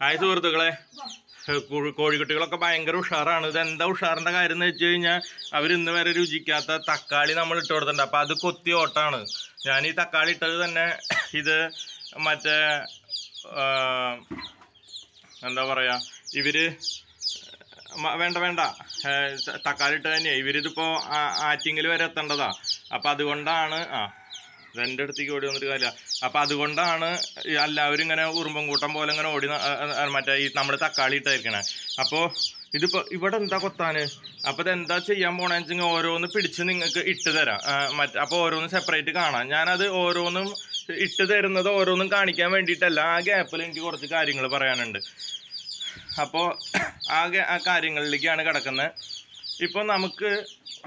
Hi സുഹൃത്തുക്കളെ. കോഴിക്കുട്ടികളൊക്കെ ഭയങ്കര ഉഷാറാണ്. ഇത് എന്താ ഉഷാറിന്റെ കാര്യം എന്ന് വെച്ച് കഴിഞ്ഞാൽ അവർ ഇന്ന് വരെ രുചിക്കാത്ത തക്കാളി നമ്മൾ ഇട്ട് കൊടുത്തിട്ടുണ്ട്. അപ്പോൾ അത് കൊത്തി ഓട്ടാണ് ഞാൻ ഈ തക്കാളി ഇട്ടത് തന്നെ ഇത് മറ്റേ എന്താ പറയുക ഇവർ വേണ്ട വേണ്ട. തക്കാളി ഇട്ട് തന്നെയാണ് ഇവരിതിപ്പോൾ ആറ്റിങ്ങിൽ വരെ എത്തേണ്ടതാണ് അപ്പോൾ അതുകൊണ്ടാണ് ആ ഇതെന്റെ അടുത്തേക്ക് ഓടി വന്നിട്ട് കാര്യമില്ല. അപ്പോൾ അതുകൊണ്ടാണ് എല്ലാവരും ഇങ്ങനെ ഉറുമ്പും കൂട്ടം പോലെ ഇങ്ങനെ ഓടി ആ, ആ, മറ്റേ ഈ നമ്മുടെ തക്കാളി ഇട്ടായിരിക്കണേ. അപ്പോൾ ഇതിപ്പോ ഇവിടെ എന്താ കൊത്താന്? അപ്പോൾ എന്താ ചെയ്യാൻ പോണെന്ന് വെച്ചാൽ ഓരോന്ന് പിടിച്ച് നിങ്ങൾക്ക് ഇട്ട് തരാം. ആ, മറ്റേ അപ്പൊ ഓരോന്ന് സെപ്പറേറ്റ് കാണാം. ഞാനത് ഓരോന്നും ഇട്ട് തരുന്നത് ഓരോന്നും കാണിക്കാൻ വേണ്ടിയിട്ടല്ല. ആ ഗ്യാപ്പിൽ എനിക്ക് കുറച്ച് കാര്യങ്ങൾ പറയാനുണ്ട്. അപ്പോൾ ആകെ ആ കാര്യങ്ങളിലേക്കാണ് കിടക്കുന്നത് ഇപ്പോൾ നമുക്ക്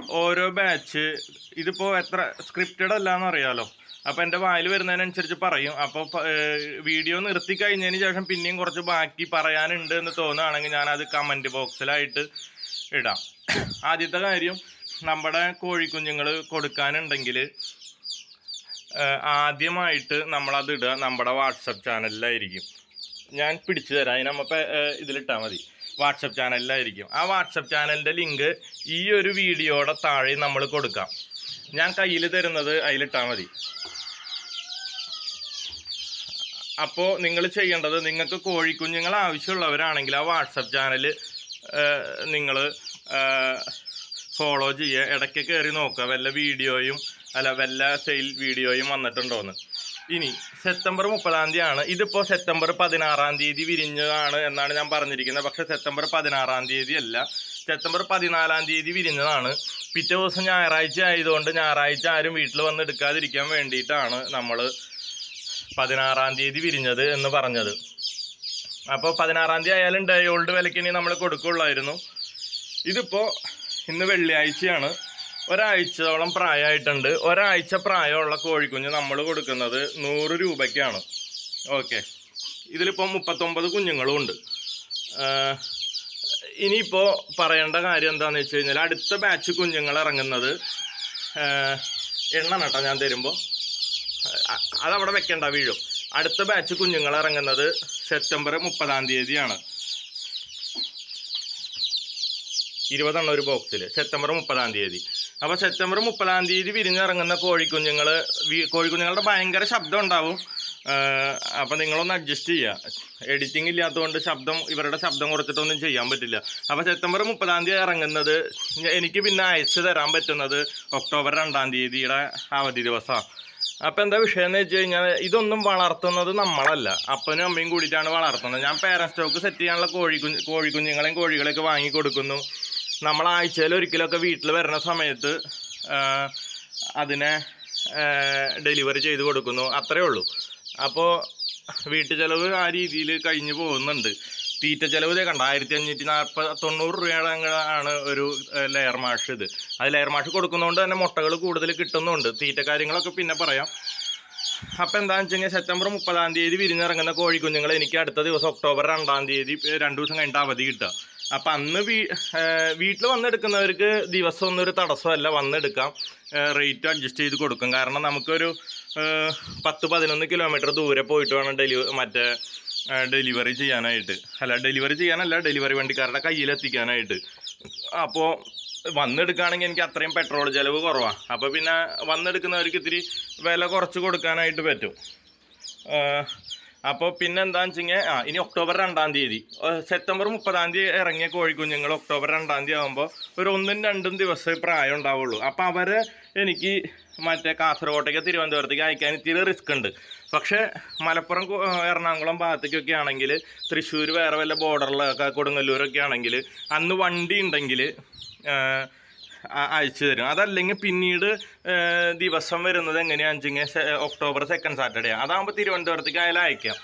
ഓരോ ബാച്ച് ഇതിപ്പോൾ എത്ര സ്ക്രിപ്റ്റഡ് അല്ല എന്നറിയാലോ അപ്പോൾ എന്റെ വായിൽ വരുന്നതിനനുസരിച്ച് പറയും. അപ്പോൾ വീഡിയോ നിർത്തി കഴിഞ്ഞതിന് ശേഷം പിന്നെയും കുറച്ച് ബാക്കി പറയാനുണ്ട് എന്ന് തോന്നുകയാണെങ്കിൽ ഞാനത് കമന്റ് ബോക്സിലായിട്ട് ഇടാം. ആദ്യത്തെ കാര്യം നമ്മുടെ കോഴിക്കുഞ്ഞുങ്ങൾ കൊടുക്കാനുണ്ടെങ്കിൽ ആദ്യമായിട്ട് നമ്മളത് ഇടുക നമ്മുടെ വാട്സപ്പ് ചാനലിലായിരിക്കും. ഞാൻ പിടിച്ചു തരാം. അതിന് നമ്മൾ ഇതിലിട്ടാൽ മതി. വാട്സപ്പ് ചാനലിലായിരിക്കും. ആ വാട്സപ്പ് ചാനലിന്റെ ലിങ്ക് ഈ ഒരു വീഡിയോയുടെ താഴെ നമ്മൾ കൊടുക്കാം. ഞാൻ കയ്യിൽ തരുന്നത് അതിലിട്ടാൽ മതി. അപ്പോൾ നിങ്ങൾ ചെയ്യേണ്ടത് നിങ്ങൾക്ക് കോഴിക്കുഞ്ഞുങ്ങൾ ആവശ്യമുള്ളവരാണെങ്കിൽ ആ വാട്സപ്പ് ചാനൽ നിങ്ങൾ ഫോളോ ചെയ്യുക ഇടയ്ക്ക് കയറി നോക്കുക. വല്ല വീഡിയോയും അല്ല വല്ല സെയിൽ വീഡിയോയും വന്നിട്ടുണ്ടോയെന്ന് ഇനി സെപ്റ്റംബർ മുപ്പതാം തീയതിയാണ്. ഇതിപ്പോൾ സെപ്റ്റംബർ പതിനാറാം തീയതി വിരിഞ്ഞതാണ് എന്നാണ് ഞാൻ പറഞ്ഞിരിക്കുന്നത്. പക്ഷെ സെപ്റ്റംബർ പതിനാറാം തീയതി അല്ല. സെപ്റ്റംബർ പതിനാലാം തീയതി വിരിഞ്ഞതാണ്. പിറ്റേ ദിവസം ഞായറാഴ്ച ആയതുകൊണ്ട് ഞായറാഴ്ച ആരും വീട്ടിൽ വന്ന് എടുക്കാതിരിക്കാൻ വേണ്ടിയിട്ടാണ് നമ്മൾ പതിനാറാം തീയതി വിരിഞ്ഞത് എന്ന് പറഞ്ഞത്. അപ്പോൾ പതിനാറാം തീയതി ആയാലും ഡയോൾഡ് വിലയ്ക്ക് ഇനി നമ്മൾ കൊടുക്കുള്ളായിരുന്നു. ഇതിപ്പോൾ ഇന്ന് വെള്ളിയാഴ്ചയാണ്. ഒരാഴ്ചയോളം പ്രായമായിട്ടുണ്ട്. ഒരാഴ്ച പ്രായമുള്ള കോഴിക്കുഞ്ഞ് നമ്മൾ കൊടുക്കുന്നത് നൂറ് രൂപയ്ക്കാണ്. ഓക്കെ. ഇതിലിപ്പോൾ മുപ്പത്തൊമ്പത് കുഞ്ഞുങ്ങളും ഉണ്ട്. ഇനിയിപ്പോൾ പറയേണ്ട കാര്യം എന്താണെന്ന് വെച്ച് കഴിഞ്ഞാൽ അടുത്ത ബാച്ച് കുഞ്ഞുങ്ങൾ ഇറങ്ങുന്നത് എണ്ണ കേട്ടോ ഞാൻ തരുമ്പോൾ അതവിടെ വെക്കേണ്ട വീഴും. അടുത്ത ബാച്ച് കുഞ്ഞുങ്ങൾ ഇറങ്ങുന്നത് സെപ്റ്റംബർ മുപ്പതാം തീയതിയാണ്. ഇരുപതെണ്ണം ഒരു ബോക്സിൽ സെപ്റ്റംബർ മുപ്പതാം തീയതി. അപ്പോൾ സെപ്റ്റംബർ മുപ്പതാം തീയതി വിരിഞ്ഞിറങ്ങുന്ന കോഴിക്കുഞ്ഞുങ്ങൾ കോഴിക്കുഞ്ഞുങ്ങളുടെ ഭയങ്കര ശബ്ദം ഉണ്ടാവും. അപ്പം നിങ്ങളൊന്ന് അഡ്ജസ്റ്റ് ചെയ്യുക എഡിറ്റിംഗ് ഇല്ലാത്തതുകൊണ്ട് ശബ്ദം ഇവരുടെ ശബ്ദം കുറച്ചിട്ടൊന്നും ചെയ്യാൻ പറ്റില്ല. അപ്പോൾ സെപ്റ്റംബർ മുപ്പതാം തീയതി ഇറങ്ങുന്നത് എനിക്ക് പിന്നെ അയച്ചു തരാൻ പറ്റുന്നത് ഒക്ടോബർ രണ്ടാം തീയതിയുടെ അവധി ദിവസമാണ് അപ്പം എന്താ വിഷയം എന്ന് വെച്ച് കഴിഞ്ഞാൽ ഇതൊന്നും വളർത്തുന്നത് നമ്മളല്ല. അപ്പനും അമ്മയും കൂടിയിട്ടാണ് വളർത്തുന്നത്. ഞാൻ പേരൻസ് സ്റ്റോക്ക് സെറ്റ് ചെയ്യാനുള്ള കോഴിക്കുഞ്ഞ് കോഴിക്കുഞ്ഞുങ്ങളെയും കോഴികളെയൊക്കെ വാങ്ങി കൊടുക്കുന്നു. നമ്മൾ ആഴ്ചയിൽ ഒരിക്കലൊക്കെ വീട്ടിൽ വരുന്ന സമയത്ത് അതിനെ ഡെലിവറി ചെയ്ത് കൊടുക്കുന്നു. അത്രയേ ഉള്ളൂ. അപ്പോൾ വീട്ടു ചിലവ് ആ രീതിയിൽ കഴിഞ്ഞു പോകുന്നുണ്ട്. തീറ്റ ചെലവ് ഇതേ കണ്ട? ആയിരത്തി അഞ്ഞൂറ്റി നാൽപ്പത് തൊണ്ണൂറ് രൂപയുടെ ആണ് ഒരു ലെയർ മാഷ് ഇത്. അത് ലെയർ മാഷ് കൊടുക്കുന്നതുകൊണ്ട് തന്നെ മുട്ടകൾ കൂടുതൽ കിട്ടുന്നുണ്ട്. തീറ്റ കാര്യങ്ങളൊക്കെ പിന്നെ പറയാം. അപ്പം എന്താണെന്ന് വെച്ച് കഴിഞ്ഞാൽ സെപ്റ്റംബർ മുപ്പതാം തീയതി വിരിഞ്ഞിറങ്ങുന്ന കോഴിക്കുഞ്ഞുങ്ങൾ എനിക്ക് അടുത്ത ദിവസം ഒക്ടോബർ രണ്ടാം തീയതി രണ്ട് ദിവസം കഴിഞ്ഞിട്ട് അവധി കിട്ടുക. അപ്പം അന്ന് വീ വീട്ടിൽ വന്നെടുക്കുന്നവർക്ക് ദിവസം ഒന്നും ഒരു തടസ്സമല്ല വന്നെടുക്കാം. റേറ്റ് അഡ്ജസ്റ്റ് ചെയ്ത് കൊടുക്കും. കാരണം നമുക്കൊരു പത്ത് പതിനൊന്ന് കിലോമീറ്റർ ദൂരെ പോയിട്ട് വേണം ഡെലിവറി മറ്റേ ഡെലിവറി ചെയ്യാനായിട്ട്. അല്ല ഡെലിവറി ചെയ്യാനല്ല ഡെലിവറി വണ്ടിക്കാരുടെ കയ്യിലെത്തിക്കാനായിട്ട്. അപ്പോൾ വന്നെടുക്കുകയാണെങ്കിൽ എനിക്ക് അത്രയും പെട്രോൾ ചിലവ് കുറവാണ് അപ്പോൾ പിന്നെ വന്നെടുക്കുന്നവർക്ക് ഇത്തിരി വില കുറച്ച് കൊടുക്കാനായിട്ട് പറ്റും. അപ്പോൾ പിന്നെ എന്താണെന്ന് വെച്ച് കഴിഞ്ഞാൽ ആ ഇനി ഒക്ടോബർ രണ്ടാം തീയതി. സെപ്റ്റംബർ മുപ്പതാം തീയതി ഇറങ്ങിയ കോഴിക്കുഞ്ഞുങ്ങൾ ഒക്ടോബർ രണ്ടാം തീയതി ആകുമ്പോൾ ഒരു ഒന്നും രണ്ടും ദിവസം പ്രായം ഉണ്ടാവുള്ളൂ. അപ്പോൾ അവരെ എനിക്ക് മറ്റേ കാസർഗോട്ടേക്ക് തിരുവനന്തപുരത്തേക്ക് അയക്കാൻ ഇത്തിരി റിസ്ക് ഉണ്ട്. പക്ഷേ മലപ്പുറം എറണാകുളം ഭാഗത്തേക്കൊക്കെ ആണെങ്കിൽ തൃശ്ശൂർ വേറെ വല്ല ബോർഡറിലൊക്കെ കൊടുങ്ങല്ലൂരൊക്കെ ആണെങ്കിൽ അന്ന് വണ്ടി ഉണ്ടെങ്കിൽ അയച്ചു തരും. അതല്ലെങ്കിൽ പിന്നീട് ദിവസം വരുന്നത് എങ്ങനെയാണെന്ന് വെച്ച് ഒക്ടോബർ സെക്കൻഡ് സാറ്റർഡേ അതാകുമ്പോൾ തിരുവനന്തപുരത്തേക്ക് അയാൾ അയക്കാം.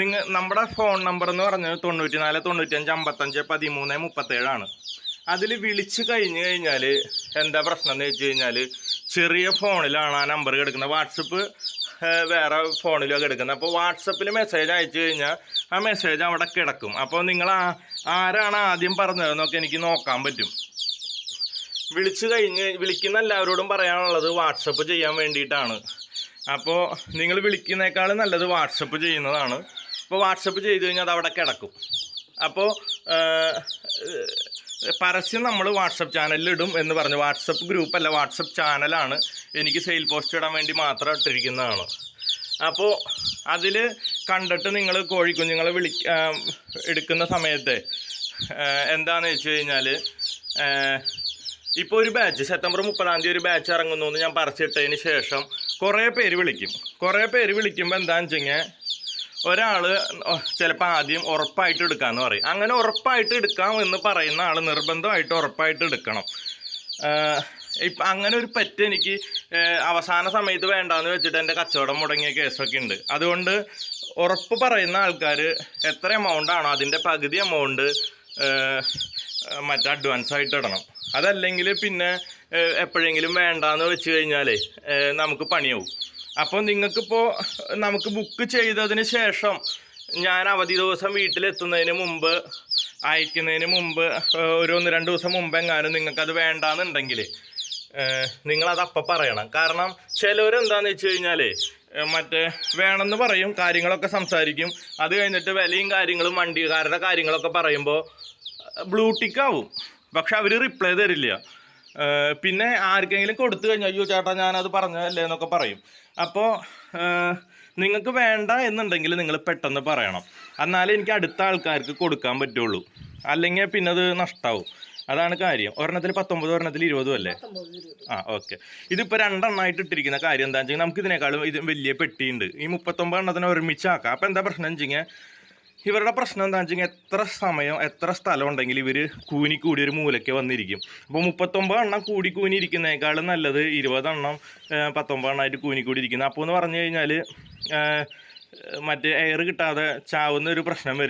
നിങ്ങൾ നമ്മുടെ ഫോൺ നമ്പർ എന്ന് പറഞ്ഞത് തൊണ്ണൂറ്റി നാല് തൊണ്ണൂറ്റഞ്ച് അമ്പത്തഞ്ച് പതിമൂന്ന് മുപ്പത്തേഴാണ്. അതിൽ വിളിച്ചു കഴിഞ്ഞ് കഴിഞ്ഞാൽ എന്താ പ്രശ്നം എന്ന് വെച്ച് കഴിഞ്ഞാൽ ചെറിയ ഫോണിലാണ് ആ നമ്പർ കിടക്കുന്നത്. വാട്സപ്പ് വേറെ ഫോണിലൊക്കെ എടുക്കുന്നത് അപ്പോൾ വാട്സപ്പിൽ മെസ്സേജ് അയച്ചു കഴിഞ്ഞാൽ ആ മെസ്സേജ് അവിടെ കിടക്കും. അപ്പോൾ നിങ്ങൾ ആരാണ് ആദ്യം പറഞ്ഞതെന്നൊക്കെ എനിക്ക് നോക്കാൻ പറ്റും. വിളിച്ചു കഴിഞ്ഞ് വിളിക്കുന്ന എല്ലാവരോടും പറയാനുള്ളത് വാട്സപ്പ് ചെയ്യാൻ വേണ്ടിയിട്ടാണ്. അപ്പോൾ നിങ്ങൾ വിളിക്കുന്നേക്കാൾ നല്ലത് വാട്സപ്പ് ചെയ്യുന്നതാണ്. അപ്പോൾ വാട്സപ്പ് ചെയ്ത് കഴിഞ്ഞാൽ അത് അവിടെ കിടക്കും. അപ്പോൾ പരസ്യം നമ്മൾ വാട്സപ്പ് ചാനലിലിടും എന്ന് പറഞ്ഞു. വാട്സപ്പ് ഗ്രൂപ്പ് അല്ല വാട്സപ്പ് ചാനലാണ് എനിക്ക് സെയിൽ പോസ്റ്റ് ഇടാൻ വേണ്ടി മാത്രം ഇട്ടിരിക്കുന്നതാണ്. അപ്പോൾ അതിൽ കണ്ടിട്ട് നിങ്ങൾ കോഴിക്കുഞ്ഞുങ്ങളെ വിളി എടുക്കുന്ന സമയത്ത് എന്താണെന്ന് വെച്ച് കഴിഞ്ഞാൽ ഇപ്പോൾ ഒരു ബാച്ച് സെപ്റ്റംബർ മുപ്പതാം തീയതി ഒരു ബാച്ച് ഇറങ്ങുന്നു എന്ന് ഞാൻ പറിച്ചിട്ടതിന് ശേഷം കുറേ പേര് വിളിക്കും. കുറേ പേര് വിളിക്കുമ്പോൾ എന്താണെന്ന് കഴിഞ്ഞാൽ ഒരാൾ ചിലപ്പോൾ ആദ്യം ഉറപ്പായിട്ട് എടുക്കാമെന്ന് പറയും. അങ്ങനെ ഉറപ്പായിട്ട് എടുക്കാം എന്ന് പറയുന്ന ആൾ നിർബന്ധമായിട്ട് ഉറപ്പായിട്ട് എടുക്കണം. ഇപ്പം അങ്ങനെ ഒരു പറ്റ് എനിക്ക് അവസാന സമയത്ത് വേണ്ടാന്ന് വെച്ചിട്ട് എന്റെ കച്ചവടം മുടങ്ങിയ കേസൊക്കെ ഉണ്ട്. അതുകൊണ്ട് ഉറപ്പ് പറയുന്ന ആൾക്കാർ എത്ര എമൗണ്ട് ആണോ അതിന്റെ പകുതി എമൗണ്ട് മറ്റേ അഡ്വാൻസ് ആയിട്ട് ഇടണം. അതല്ലെങ്കിൽ പിന്നെ എപ്പോഴെങ്കിലും വേണ്ടാന്ന് വെച്ച് കഴിഞ്ഞാലേ നമുക്ക് പണിയാവും. അപ്പോൾ നിങ്ങൾക്കിപ്പോൾ നമുക്ക് ബുക്ക് ചെയ്തതിന് ശേഷം ഞാൻ അവധി ദിവസം വീട്ടിലെത്തുന്നതിന് മുമ്പ് അയക്കുന്നതിന് മുമ്പ് ഒരു ഒന്ന് രണ്ട് ദിവസം മുമ്പ് എങ്ങാനും നിങ്ങൾക്കത് വേണ്ടാന്നുണ്ടെങ്കിൽ നിങ്ങളത് അപ്പം പറയണം. കാരണം ചിലവരെന്താന്ന് വെച്ച് കഴിഞ്ഞാൽ മറ്റേ വേണമെന്ന് പറയും കാര്യങ്ങളൊക്കെ സംസാരിക്കും. അത് കഴിഞ്ഞിട്ട് വിലയും കാര്യങ്ങളും വണ്ടിക്കാരുടെ കാര്യങ്ങളൊക്കെ പറയുമ്പോൾ ബ്ലൂടിക്ക് ആവും. പക്ഷെ അവർ റിപ്ലൈ തരില്ല. പിന്നെ ആർക്കെങ്കിലും കൊടുത്തു കഴിഞ്ഞാൽ അയ്യോ ചേട്ടാ ഞാനത് പറഞ്ഞതല്ലേ എന്നൊക്കെ പറയും. അപ്പോൾ നിങ്ങൾക്ക് വേണ്ട എന്നുണ്ടെങ്കിൽ നിങ്ങൾ പെട്ടെന്ന് പറയണം. എന്നാലേ എനിക്ക് അടുത്ത ആൾക്കാർക്ക് കൊടുക്കാൻ പറ്റുള്ളൂ. അല്ലെങ്കിൽ പിന്നെ അത് നഷ്ടമാവും അതാണ് കാര്യം. ഒരെണ്ണത്തിൽ പത്തൊമ്പത് ഒരെണ്ണത്തിൽ ഇരുപതും അല്ലേ? ആ ഓക്കെ. ഇതിപ്പോൾ രണ്ടെണ്ണമായിട്ട് ഇട്ടിരിക്കുന്ന കാര്യം എന്താണെന്ന് വെച്ചാൽ നമുക്ക് ഇതിനേക്കാളും ഇത് വലിയ പെട്ടിയുണ്ട്. ഈ മുപ്പത്തൊമ്പത് എണ്ണത്തിന് ഒരുമിച്ചാക്കാം അപ്പോൾ എന്താ പ്രശ്നം വെച്ചിങ്ങനെ ഇവരുടെ പ്രശ്നം എന്താ വെച്ചാൽ എത്ര സമയം എത്ര സ്ഥലം ഉണ്ടെങ്കിൽ ഇവർ കൂനി കൂടി ഒരു മൂലയ്ക്ക് വന്നിരിക്കും. അപ്പോൾ മുപ്പത്തൊമ്പത് എണ്ണം കൂടി കൂനി ഇരിക്കുന്നതിനേക്കാളും നല്ലത് ഇരുപതെണ്ണം പത്തൊമ്പത് എണ്ണമായിട്ട് കൂനി കൂടി ഇരിക്കുന്നത്. അപ്പോൾ എന്ന് പറഞ്ഞു കഴിഞ്ഞാൽ മറ്റേ എയർ കിട്ടാതെ ചാവുന്ന ഒരു പ്രശ്നം വരും.